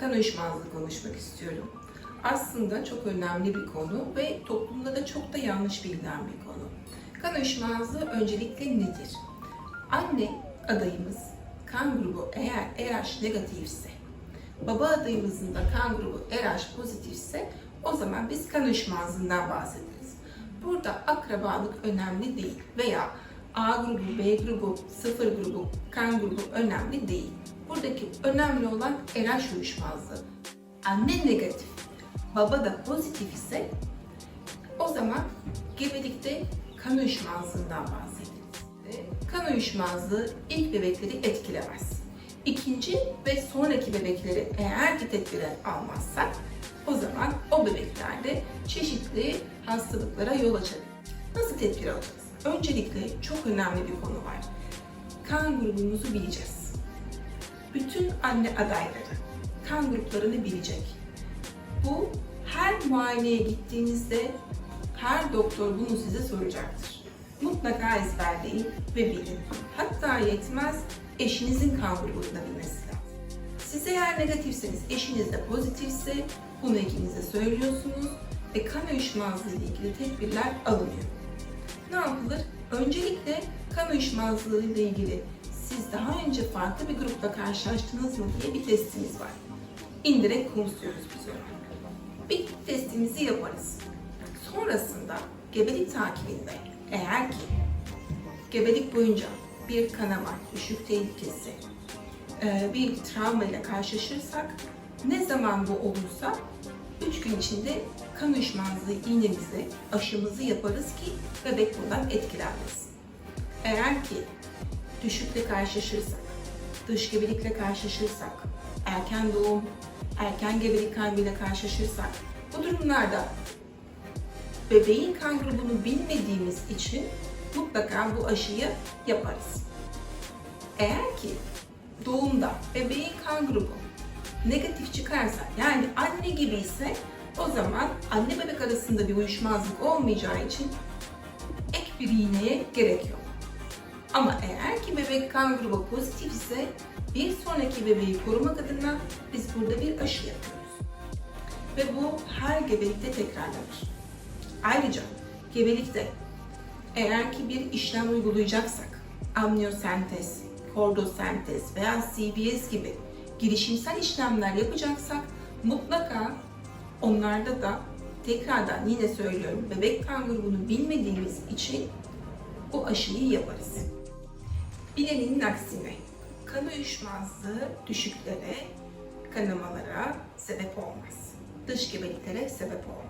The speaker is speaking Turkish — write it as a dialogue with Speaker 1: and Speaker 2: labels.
Speaker 1: kan uyuşmazlığı konuşmak istiyorum. Aslında çok önemli bir konu ve toplumda da çok da yanlış bilinen bir konu. Kan uyuşmazlığı öncelikle nedir? Anne adayımız kan grubu eğer RH negatifse, baba adayımızın da kan grubu RH pozitifse o zaman biz kan uyuşmazlığından bahsederiz. Burada akrabalık önemli değil veya A grubu, B grubu, sıfır grubu, kan grubu önemli değil. Buradaki önemli olan RH uyuşmazlığı. Anne negatif, baba da pozitif ise o zaman gebelikte kan uyuşmazlığından bahsederiz. Ve Kan uyuşmazlığı ilk bebekleri etkilemez. İkinci ve sonraki bebekleri eğer ki tedbirler almazsak o zaman o bebeklerde çeşitli hastalıklara yol açabilir. Nasıl tedbir alacağız? Öncelikle çok önemli bir konu var. Kan grubumuzu bileceğiz. Bütün anne adayları kan gruplarını bilecek. Bu her muayeneye gittiğinizde her doktor bunu size soracaktır. Mutlaka ezberleyin ve bilin. Hatta yetmez eşinizin kan grubunu da bilmesi lazım. Siz eğer negatifseniz, eşiniz de pozitifse bunu ikinize söylüyorsunuz ve kan uyuşmazlığı ile ilgili tedbirler alınıyor. Ne yapılır? Öncelikle kan uyuşmazlığı ile ilgili siz daha önce farklı bir grupla karşılaştınız mı diye bir testimiz var. İndirekt konuşuyoruz biz onu. Bir testimizi yaparız. Sonrasında gebelik takibinde eğer ki gebelik boyunca bir kanama, düşük tehlikesi, e, bir travma ile karşılaşırsak ne zaman bu olursa 3 gün içinde kan uyuşmazlığı iğnemizi, aşımızı yaparız ki bebek bundan etkilenmesin. Eğer ki düşükle karşılaşırsak, dış gebelikle karşılaşırsak, erken doğum, erken gebelik kaybıyla karşılaşırsak bu durumlarda bebeğin kan grubunu bilmediğimiz için mutlaka bu aşıyı yaparız. Eğer ki doğumda bebeğin kan grubu negatif çıkarsa yani anne gibi ise o zaman anne bebek arasında bir uyuşmazlık olmayacağı için ek bir iğneye gerek yok. Ama eğer ki bebek kan grubu pozitif ise bir sonraki bebeği korumak adına biz burada bir aşı yapıyoruz. Ve bu her gebelikte tekrarlanır. Ayrıca gebelikte eğer ki bir işlem uygulayacaksak, amniyosentez, kordosentez veya CBS gibi girişimsel işlemler yapacaksak mutlaka onlarda da tekrardan yine söylüyorum bebek kan grubunu bilmediğimiz için bu aşıyı yaparız. Bilenin aksine kan uyuşmazlığı düşüklere, kanamalara sebep olmaz. Dış gebeliklere sebep olmaz.